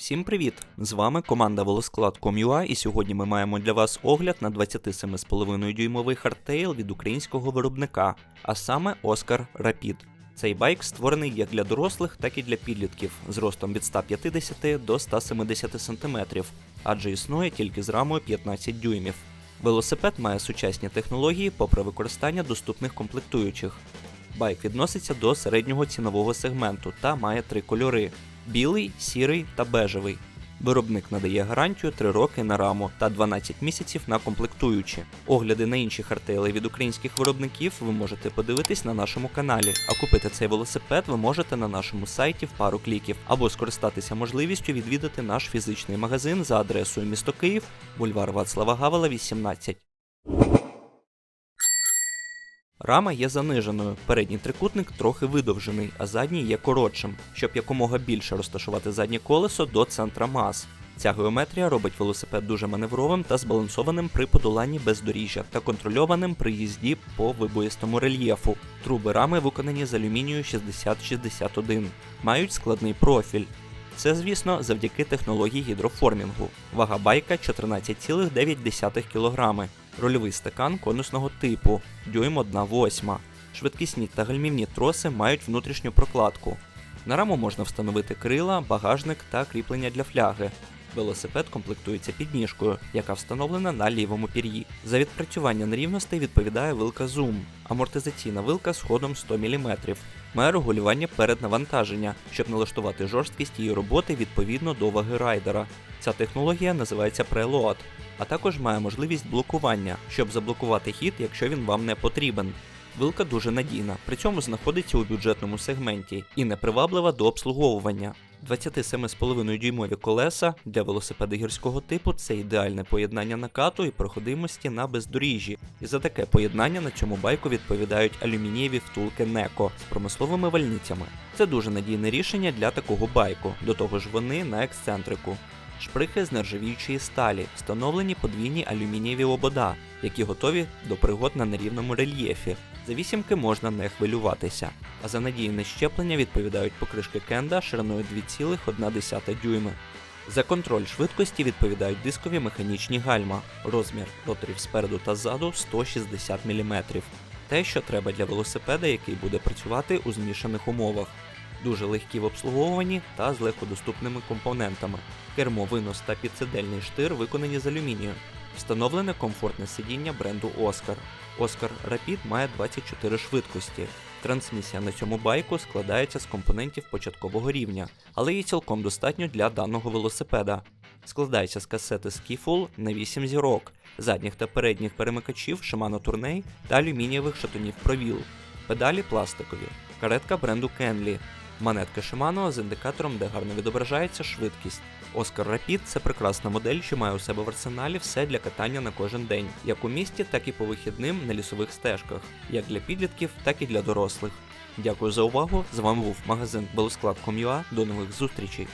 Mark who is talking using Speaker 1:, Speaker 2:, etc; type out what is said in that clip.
Speaker 1: Всім привіт! З вами команда Волосклад.com.ua і сьогодні ми маємо для вас огляд на 27,5 дюймовий хардтейл від українського виробника, а саме Oscar Rapid. Цей байк створений як для дорослих, так і для підлітків з ростом від 150 до 170 см, адже існує тільки з рамою 15 дюймів. Велосипед має сучасні технології попри використання доступних комплектуючих. Байк відноситься до середнього цінового сегменту та має три кольори: білий, сірий та бежевий. Виробник надає гарантію 3 роки на раму та 12 місяців на комплектуючі. Огляди на інші хардтейли від українських виробників ви можете подивитись на нашому каналі, а купити цей велосипед ви можете на нашому сайті в пару кліків або скористатися можливістю відвідати наш фізичний магазин за адресою місто Київ, бульвар Вацлава Гавела, 18. Рама є заниженою, передній трикутник трохи видовжений, а задній є коротшим, щоб якомога більше розташувати заднє колесо до центра мас. Ця геометрія робить велосипед дуже маневровим та збалансованим при подоланні бездоріжжя та контрольованим при їзді по вибоїстому рельєфу. Труби рами виконані з алюмінію 6061, мають складний профіль. Це, звісно, завдяки технології гідроформінгу. Вага байка 14,9 кг. Рольовий стакан конусного типу, дюйм 1-8. Швидкісні та гальмівні троси мають внутрішню прокладку. На раму можна встановити крила, багажник та кріплення для фляги. Велосипед комплектується підніжкою, яка встановлена на лівому пір'ї. За відпрацювання нерівностей відповідає вилка Zoom, амортизаційна вилка з ходом 100 мм. Має регулювання переднавантаження, щоб налаштувати жорсткість її роботи відповідно до ваги райдера. Ця технологія називається Preload, а також має можливість блокування, щоб заблокувати хід, якщо він вам не потрібен. Вилка дуже надійна, при цьому знаходиться у бюджетному сегменті і неприваблива до обслуговування. 27,5 дюймові колеса для велосипеда гірського типу це ідеальне поєднання накату і проходимості на бездоріжжі. І за таке поєднання на цьому байку відповідають алюмінієві втулки Неко з промисловими вальницями. Це дуже надійне рішення для такого байку, до того ж вони на ексцентрику. Шприхи з нержавіючої сталі, встановлені подвійні алюмінієві обода, які готові до пригод на нерівному рельєфі. За вісімки можна не хвилюватися, а за надійне щеплення відповідають покришки кенда шириною 2,1 дюйми. За контроль швидкості відповідають дискові механічні гальма, розмір роторів спереду та ззаду 160 мм. Те, що треба для велосипеда, який буде працювати у змішаних умовах. Дуже легкі в обслуговуванні та з легкодоступними компонентами. Кермо, винос та підсидельний штир виконані з алюмінію. Встановлене комфортне сидіння бренду Oscar. Oscar Rapid має 24 швидкості. Трансмісія на цьому байку складається з компонентів початкового рівня, але її цілком достатньо для даного велосипеда. Складається з касети Skiffle на 8 зірок, задніх та передніх перемикачів Shimano Tourney та алюмінієвих шатунів провіл. Педалі пластикові, каретка бренду Kenley, Монетка Shimano з індикатором, де гарно відображається швидкість. Oscar Rapid це прекрасна модель, що має у себе в арсеналі все для катання на кожен день, як у місті, так і по вихідним на лісових стежках, як для підлітків, так і для дорослих. Дякую за увагу. З вами був магазин Белосклад.com.ua. До нових зустрічей.